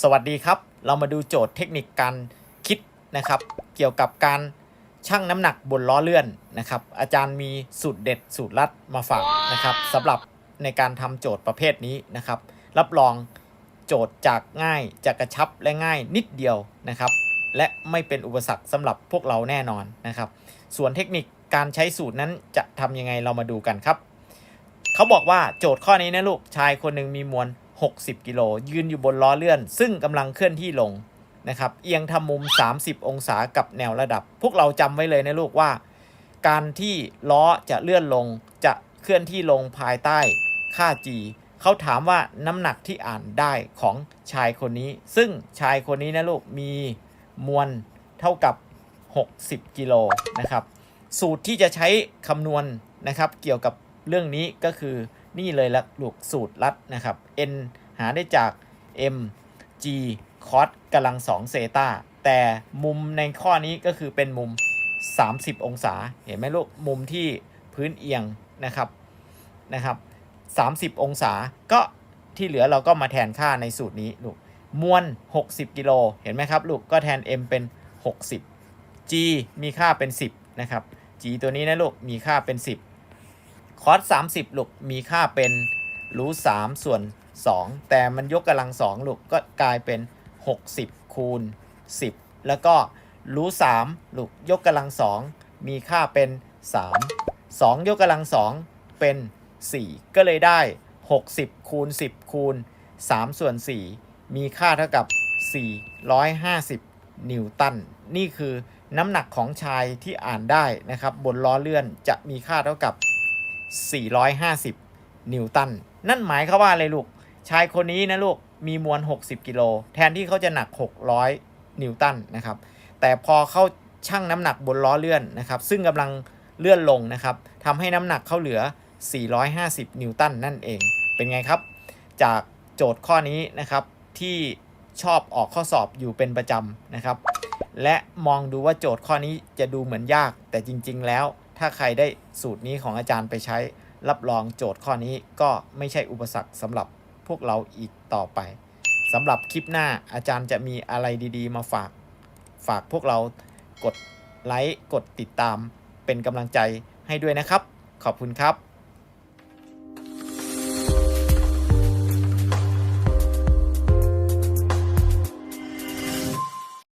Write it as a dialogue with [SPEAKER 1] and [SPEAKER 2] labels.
[SPEAKER 1] สวัสดีครับ เรามาดูโจทย์เทคนิคการคิดนะครับ เกี่ยวกับการชั่งน้ำหนักบนล้อเลื่อนนะครับ อาจารย์มีสูตรเด็ดสูตรลัดมาฝากนะครับสำหรับในการทำโจทย์ประเภทนี้นะครับ รับรองโจทย์จากง่ายจากกระชับและง่ายนิดเดียวนะครับ และไม่เป็นอุปสรรคสำหรับพวกเราแน่นอนนะครับ ส่วนเทคนิคการใช้สูตรนั้นจะทำยังไงเรามาดูกันครับ เขาบอกว่าโจทย์ข้อนี้นะลูกชายคนหนึ่งมีมวล 60 กิโล ยืนอยู่บนล้อเลื่อน ซึ่งกำลังเคลื่อนที่ลงนะครับ เอียงทำมุม 30 องศากับแนวระดับ พวกเราจำไว้เลยนะลูกว่า การที่ล้อจะเลื่อนลงจะเคลื่อนที่ลงภายใต้ค่า g เขาถามว่าน้ำหนักที่อ่านได้ของชายคนนี้ ซึ่งชายคนนี้นะลูกมีมวลเท่ากับ 60 กิโลนะครับ สูตรที่จะใช้คำนวณนะครับ เกี่ยวกับเรื่องนี้ก็คือ นี่เลยละลูกสูตรลัดนะครับ n หาได้จาก m g cos กำลัง2เซตาแต่มุมในข้อนี้ก็คือเป็นมุม 30 องศา เห็นไหมลูก มุมที่พื้นเอียงนะครับนะครับ30 องศาก็ที่เหลือเราก็มาแทนค่าในสูตรนี้ลูกมวล 60 กิโล เห็นไหมครับ ลูก ก็แทน m เป็น 60 g มีค่าเป็น 10 นะครับ g ตัวนี้นะลูก มีค่าเป็น 10 คอส30 ลูก มีค่าเป็นรูท3ส่วน 2 แต่มันยกกำลัง 2 ลูก ก็กลายเป็น 60 คูณ 10 แล้วก็รูท3ลูก ยกกำลัง 2 มีค่าเป็น 3 2 ยกกำลัง 2 เป็น 4 ก็เลยได้ 60 คูณ 10 คูณ 3 ส่วน 4 มีค่าเท่ากับ 450 นิวตัน นี่คือน้ำหนักของชายที่อ่านได้นะครับ บนล้อเลื่อนจะมีค่าเท่ากับ 450 นิวตัน นั่นหมายความว่าอะไรลูก ชายคนนี้นะลูก มีมวล 60 กิโล แทนที่เขาจะหนัก 600 นิวตันนะครับ แต่พอเขาชั่งน้ำหนักบนล้อเลื่อนนะครับ ซึ่งกำลังเลื่อนลงนะครับทำให้น้ำหนักเขาเหลือ 450 นิวตันนั่นเอง เป็นไงครับ จากโจทย์ข้อนี้นะครับที่ชอบออกข้อสอบอยู่เป็นประจำนะครับ และมองดูว่าโจทย์ข้อนี้จะดูเหมือนยากแต่จริง ๆ แล้ว ถ้าใครได้สูตรนี้ของอาจารย์ไปใช้ รับรองโจทย์ข้อนี้ก็ไม่ใช่อุปสรรคสำหรับพวกเราอีกต่อไปสำหรับคลิปหน้าอาจารย์จะมีอะไรดีๆ มาฝาก ฝากพวกเรากดไลค์กดติดตามเป็นกำลังใจให้ด้วยนะครับ ขอบคุณครับ